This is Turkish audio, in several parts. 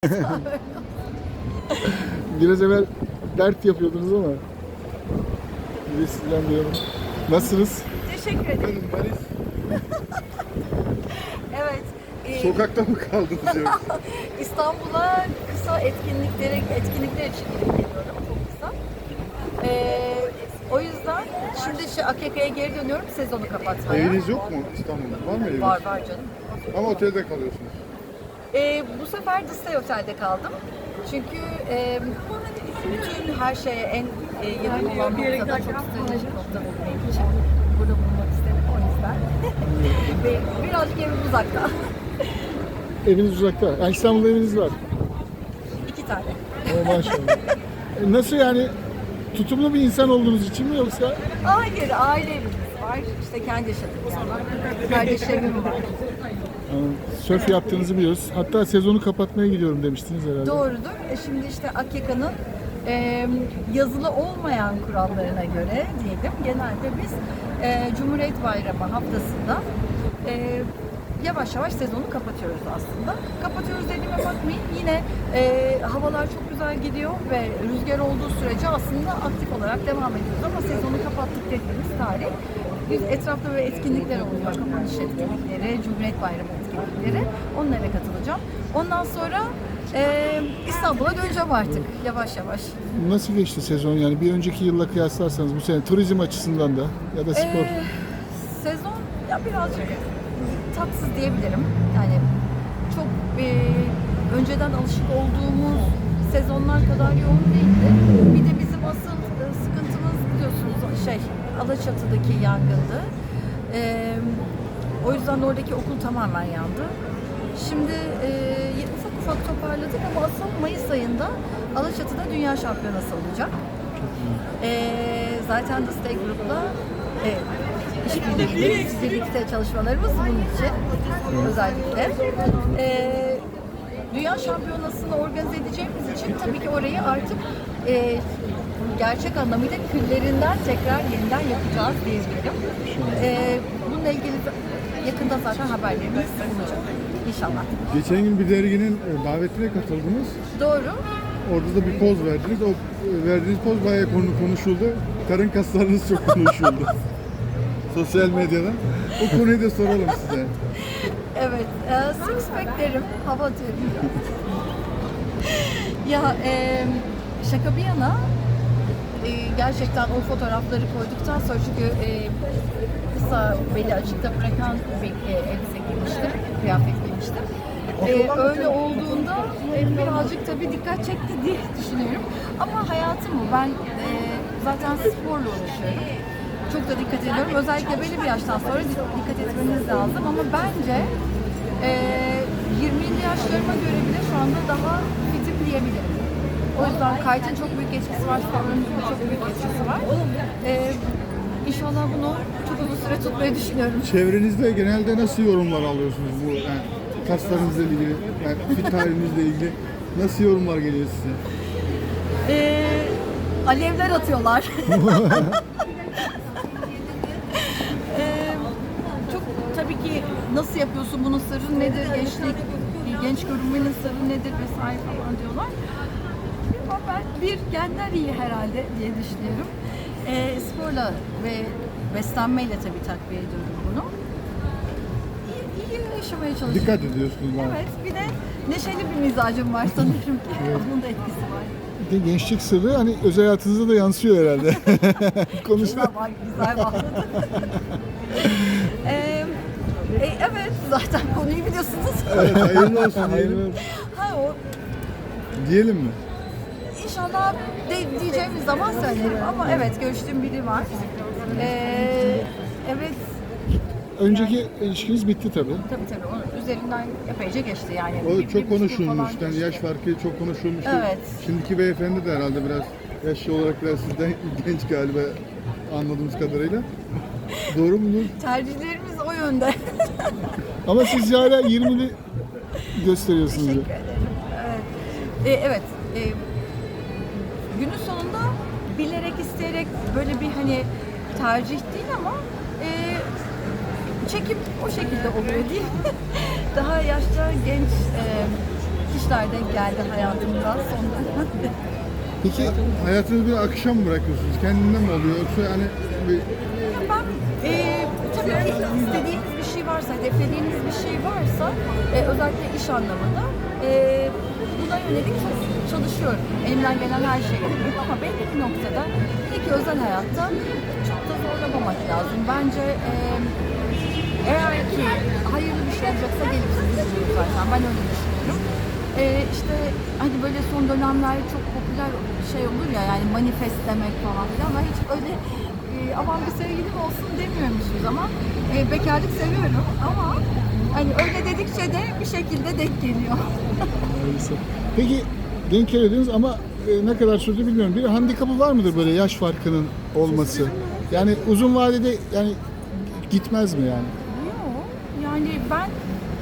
Biraz evvel dert yapıyordunuz ama. Bir de sizden duyalım. Nasılsınız? Teşekkür ederim. Efendim Maris, Evet. e, sokakta mı kaldınız yoksa? İstanbul'a kısa etkinliklere etkinlikler için gidip geliyorum. Çok kısa. E, o yüzden şimdi şu AKK'ya geri dönüyorum sezonu kapatmaya. Eviniz yok mu İstanbul'da? Var mı eviniz? Var var canım. Ama otelde kalıyorsunuz. E, bu sefer Disney Otel'de kaldım. Çünkü e, bütün her şeye en e, yakın olan noktada çok stratejik nokta bu benim için. Burada bulunmak istedim o yüzden. Ve birazcık evim uzakta. Eviniz uzakta. Yani İstanbul'da eviniz var. İki tane. O maşallah. E, Nasıl yani? Tutumlu bir insan olduğunuz için mi yoksa? Hayır, aile evimiz var. İşte kendi yaşadığım yer var. Kardeşlerim var. Yani sörf yaptığınızı biliyoruz. Hatta sezonu kapatmaya gidiyorum demiştiniz herhalde. Doğrudur. E şimdi işte Akyaka'nın e, yazılı olmayan kurallarına göre diyelim genelde biz e, Cumhuriyet Bayramı haftasında e, yavaş yavaş sezonu kapatıyoruz aslında. Kapatıyoruz dediğime bakmayın yine e, havalar çok güzel gidiyor ve rüzgar olduğu sürece aslında aktif olarak devam ediyoruz ama sezonu kapattık dediğimiz tarih biz etrafta böyle etkinlikler oluyor. Kapanış etkinlikleri, Cumhuriyet Bayramı etkinlikleri. Onlara katılacağım. Ondan sonra e, İstanbul'a döneceğim artık yavaş yavaş. Nasıl geçti sezon yani bir önceki yılla kıyaslarsanız bu sene turizm açısından da ya da spor. Ee, sezon ya birazcık tatsız diyebilirim. Yani çok e, önceden alışık olduğumuz sezonlar kadar yoğun değildi. Bir de bizim asıl e, sıkıntımız biliyorsunuz şey Alaçatı'daki yangındı. Ee, o yüzden oradaki okul tamamen yandı. Şimdi e, ufak ufak toparladık ama asıl Mayıs ayında Alaçatı'da Dünya Şampiyonası olacak. Ee, zaten The Stay Group'la e, işbirlikleri, birlikte çalışmalarımız bunun için özellikle. Ee, Dünya Şampiyonası'nı organize edeceğimiz için tabii ki orayı artık e, gerçek anlamıyla küllerinden tekrar yeniden yapacağız diyebilirim. Ee, bununla ilgili yakında zaten haberlerimiz olacak inşallah. Geçen gün bir derginin e, davetine katıldınız. Doğru. Orada da bir poz verdiniz. O e, verdiğiniz poz bayağı konu konuşuldu. Karın kaslarınız çok konuşuldu. Sosyal medyada. O konuyu da soralım size. Evet, e, six pack'lerim hava atıyorum. ya e, şaka bir yana e, gerçekten o fotoğrafları koyduktan sonra çünkü e, kısa beli açıkta bırakan bir e, elbise giymiştim, kıyafet giymiştim. E, öyle olduğunda e, birazcık tabii dikkat çekti diye düşünüyorum. Ama hayatım bu. Ben e, zaten sporla uğraşıyorum. Çok da dikkat ediyorum. Özellikle belli bir yaştan sonra di- dikkat etmeniz lazım. Ama bence e, 20'li yaşlarıma göre bile şu anda daha fitim diyebilirim. O yüzden kaytın çok büyük etkisi var, sporun çok büyük etkisi var. E, inşallah bunu çok uzun süre tutmayı düşünüyorum. Çevrenizde genelde nasıl yorumlar alıyorsunuz bu yani kaslarınızla ilgili, yani fit halinizle ilgili nasıl yorumlar geliyor size? E, alevler atıyorlar. Ee, çok tabii ki nasıl yapıyorsun bunun sırrı nedir gençlik genç görünmenin sırrı nedir vesaire falan diyorlar. Ben bir genler iyi herhalde diye düşünüyorum. Ee, sporla ve beslenmeyle tabii takviye ediyorum bunu. İyi, iyi yaşamaya çalışıyorum. Dikkat ediyorsunuz bana. Evet bir de neşeli bir mizacım var sanırım ki. Bunun da etkisi var. Bir de gençlik sırrı hani özel hayatınıza da yansıyor herhalde. Konuşma. Bak, güzel bağladın. Ee, e, evet, zaten konuyu biliyorsunuz. Evet, hayırlı olsun Hayırlı olsun. ha o Diyelim mi? İnşallah de, diyeceğimiz zaman söylerim ama evet görüştüğüm biri var. Ee, evet, Önceki ilişkiniz bitti tabii. tabii tabii onun üzerinden epeyce geçti yani. O Bir- bir çok buçuk yıl konuşulmuş. falan Yani geçti. yaş farkı çok konuşulmuş. Evet. Şimdiki beyefendi de herhalde biraz yaşlı olarak biraz sizden genç galiba anladığımız kadarıyla. Doğru mu? Tercihlerimiz o yönde. Ama siz hala 20'li gösteriyorsunuz. Teşekkür ederim. Evet. Ee, evet. e, günün sonunda bilerek isteyerek böyle bir hani tercih değil ama e, çekim o şekilde oluyor değil mi? Daha yaşta genç e, kişiler denk geldi hayatımda son dönemde. Peki Hayatınızı bir akışa mı bırakıyorsunuz? Kendinden mi oluyor yoksa hani bir Ben e, tabii ki istediğiniz bir şey varsa, hedeflediğiniz bir şey varsa e, özellikle iş anlamında e, buna yönelik çalışıyorum. Elimden gelen her şeyi yapıyorum ama belli bir noktada tabii ki özel hayatta çok da zorlamamak lazım. Bence e, eğer ki hayırlı bir şey olacaksa gelip sizi zaten. Ben öyle düşünüyorum. E, işte hani böyle son dönemler çok popüler şey olur ya yani manifest demek falan filan. Ben hiç öyle e, aman bir sevgilim olsun demiyorum hiçbir zaman. E, bekarlık seviyorum ama hani öyle dedikçe de bir şekilde denk geliyor. Neyse. Peki denk geldiniz ama e, ne kadar sürdü bilmiyorum. Bir handikapı var mıdır böyle yaş farkının olması? Yani uzun vadede yani gitmez mi yani? Yok. Yani ben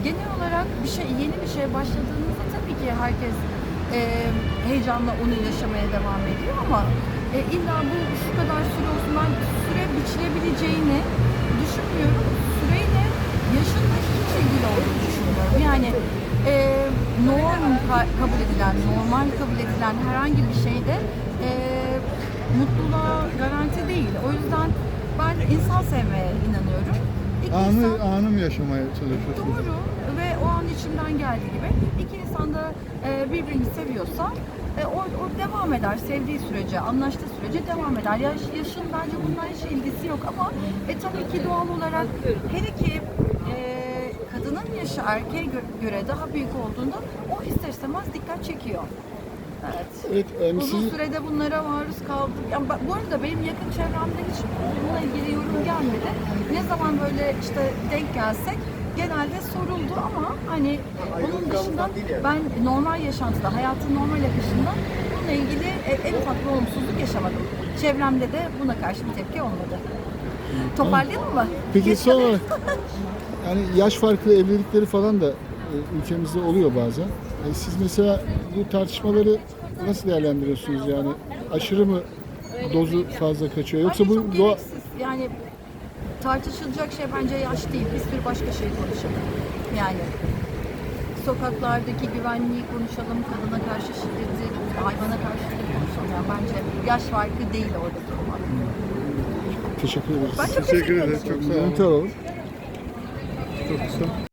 genel olarak bir şey yeni bir şeye başladığınızda tabii ki herkes e, heyecanla onu yaşamaya devam ediyor ama e, illa bu şu kadar süre olsun ben süre biçilebileceğini düşünmüyorum. Süreyle yaşınla hiç ilgili olduğunu düşünüyorum. Yani e, norm ka- kabul edilen, normal kabul edilen herhangi bir şeyde e, mutluluğa garanti değil. O yüzden ben insan sevmeye inanıyorum. İki anı, insan- anı mı yaşamaya çalışıyorsunuz? Doğru ve o an içimden geldiği gibi iki insan da e, birbirini seviyorsa e, o, o devam eder sevdiği sürece, anlaştığı sürece devam eder. Yaş, yaşın bence bununla hiç ilgisi yok ama e, tabii ki doğal olarak her iki e, kadının yaşı erkeğe gö- göre daha büyük olduğunda o ister istemez dikkat çekiyor. Evet. Evet, yani Uzun siz- sürede bunlara maruz kaldım. Ya ba- bu arada benim yakın çevremde hiç bununla ilgili yorum gelmedi. Ne zaman böyle işte denk gelsek genelde soruldu ama hani onun dışında ben normal yaşantıda, hayatın normal akışında bununla ilgili e, en ufak bir olumsuzluk yaşamadım. Çevremde de buna karşı bir tepki olmadı. Toparlayalım mı? Peki son olarak yani yaş farklı evlilikleri falan da e, ülkemizde oluyor bazen. E, siz mesela bu tartışmaları nasıl değerlendiriyorsunuz yani? Aşırı mı dozu fazla kaçıyor yoksa Bence bu çok doğa gereksiz. Yani tartışılacak şey bence yaş değil. Bir sürü başka şey konuşalım. Yani sokaklardaki güvenliği konuşalım, kadına karşı şiddeti, hayvana karşı şiddeti konuşalım. Yani bence yaş farkı değil orada durmak. teşekkür ederiz. Ben çok Teşekkür teşekkür ederim. Çok sağ olun. Alalım. Çok kısa.